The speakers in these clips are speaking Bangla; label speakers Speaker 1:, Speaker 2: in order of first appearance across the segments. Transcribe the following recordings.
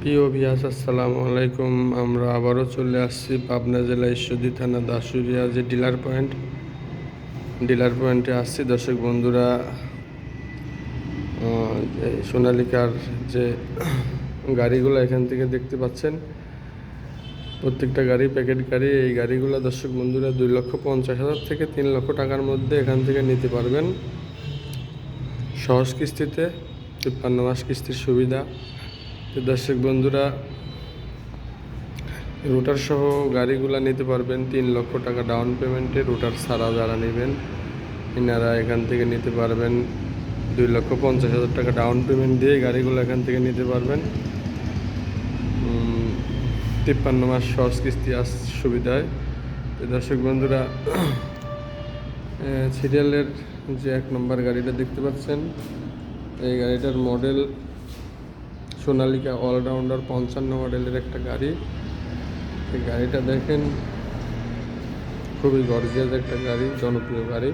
Speaker 1: প্রিয় ভিয়াস আসসালামু আলাইকুম। আমরা আবারও চলে আসছি পাবনা জেলা ঈশ্বরদী থানা দাসুরিয়া যে ডিলার পয়েন্ট ডিলার পয়েন্টে আসছি। দর্শক বন্ধুরা সোনালিকার যে গাড়িগুলো এখান থেকে দেখতে পাচ্ছেন, প্রত্যেকটা গাড়ি প্যাকেট গাড়ি, এই গাড়িগুলো দর্শক বন্ধুরা দুই লক্ষ পঞ্চাশ হাজার থেকে তিন লক্ষ টাকার মধ্যে এখান থেকে নিতে পারবেন। সহজ কিস্তিতে, তিপ্পান্ন মাস কিস্তির সুবিধা। দর্শক বন্ধুরা, রুটার সহ গাড়িগুলো নিতে পারবেন, তিন লক্ষ টাকা ডাউন পেমেন্টে রুটার ছাড়া যারা নেবেন এনারা এখান থেকে নিতে পারবেন দুই লক্ষ পঞ্চাশ হাজার টাকা ডাউন পেমেন্ট দিয়ে গাড়িগুলো এখান থেকে নিতে পারবেন। তিপ্পান্ন মাস সহজ কিস্তি আস সুবিধায়। দর্শক বন্ধুরা সিরিয়ালের যে এক নম্বর গাড়িটা দেখতে পাচ্ছেন, এই গাড়িটার মডেল সোনালিকা অলরাউন্ডার পঞ্চান্ন মডেলের একটা গাড়ি। এই গাড়িটা দেখেন, খুবই গর্জিয়াস একটা গাড়ি, জনপ্রিয় গাড়ি।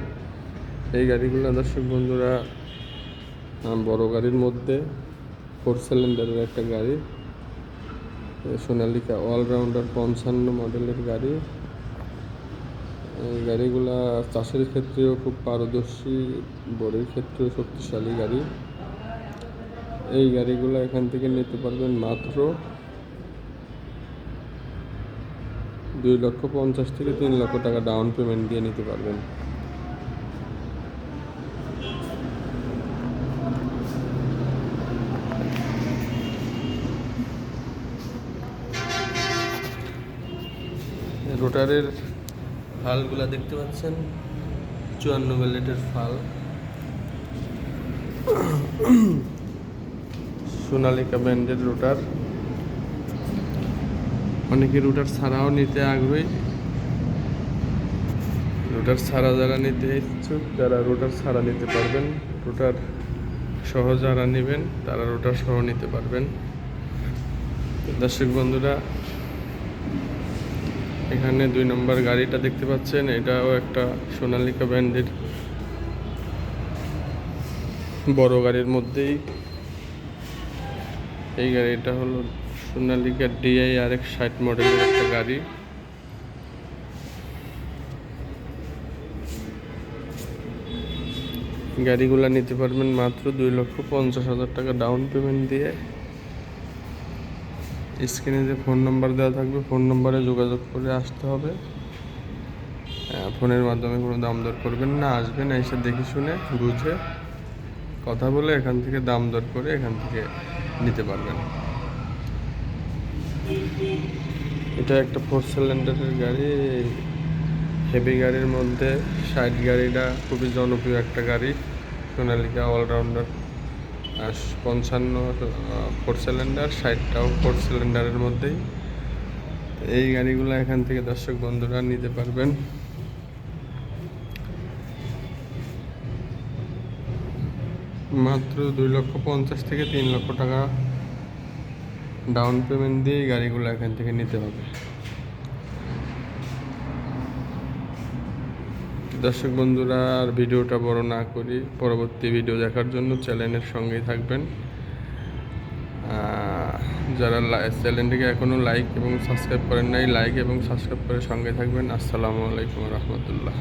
Speaker 1: এই গাড়িগুলো দর্শক বন্ধুরা বড় গাড়ির মধ্যে, ফোর সিলিন্ডারের একটা গাড়ি। সোনালিকা অলরাউন্ডার পঞ্চান্ন মডেলের গাড়ি। এই গাড়িগুলা চাষের ক্ষেত্রেও খুব পারদর্শী, বড়ির ক্ষেত্রেও শক্তিশালী গাড়ি। এই গাড়িগুলো এখান থেকে নিতে পারবেন মাত্র দুই লক্ষ পঞ্চাশ থেকে তিন লক্ষ টাকা ডাউন পেমেন্ট দিয়ে নিতে পারবেন। রোটারের ফালগুলা দেখতে পাচ্ছেন, চুয়ান্ন ব্যালেটের ফাল। সোনালিকা ব্র্যান্ডের রুটার। অনেকে রুটার ছাড়াও নিতে আগ্রহী। রুটার ছাড়া যারা নিতে ইচ্ছুক, যারা রুটার ছাড়া নিতে পারবেন, রুটার সহ যারা নেবেন, তারা রুটার সহ নিতে পারবেন। দর্শক বন্ধুরা, এখানে দুই নম্বর গাড়িটা দেখতে পাচ্ছেন, এটাও একটা সোনালিকা ব্র্যান্ডের। বড় গাড়ির মধ্যেই এই গাড়িটা হলো সোনালিকা ডিআই আর এক ষাট মডেলের একটা গাড়ি। গাড়িগুলো নিতে পারবেন মাত্র দুই লক্ষ পঞ্চাশ হাজার টাকা ডাউন পেমেন্ট দিয়ে। স্ক্রিনে যে ফোন নাম্বার দেওয়া থাকবে ফোন নম্বরে যোগাযোগ করে আসতে হবে। আহ, ফোনের মাধ্যমে কোনো দাম দর করবেন না আসবেন এসে দেখে শুনে বুঝে কথা বলে এখান থেকে দাম দর করে এখান থেকে নিতে পারবেন। এটা একটা ফোর সিলিন্ডারের গাড়ি। হেভি গাড়ির মধ্যে সাইড গাড়িটা খুবই জনপ্রিয় একটা গাড়ি, সোনালিকা অলরাউন্ডার আর পঞ্চান্ন ফোর সিলিন্ডার ষাটটাও ফোর সিলিন্ডারের মধ্যেই। এই গাড়িগুলো এখান থেকে দর্শক বন্ধুরা নিতে পারবেন। মাত্র দুই লক্ষ পঞ্চাশ থেকে তিন লক্ষ টাকা ডাউন পেমেন্ট দিয়ে গাড়িগুলো এখান থেকে নিতে হবে। দর্শক বন্ধুরা, আর ভিডিওটা বড় না করি, পরবর্তী ভিডিও দেখার জন্য চ্যানেলের সঙ্গেই থাকবেন। যারা চ্যানেলটিকে এখনও লাইক এবং সাবস্ক্রাইব করেন নাই লাইক এবং সাবস্ক্রাইব করে সঙ্গে থাকবেন। আসসালামু আলাইকুম রহমতুল্লাহ।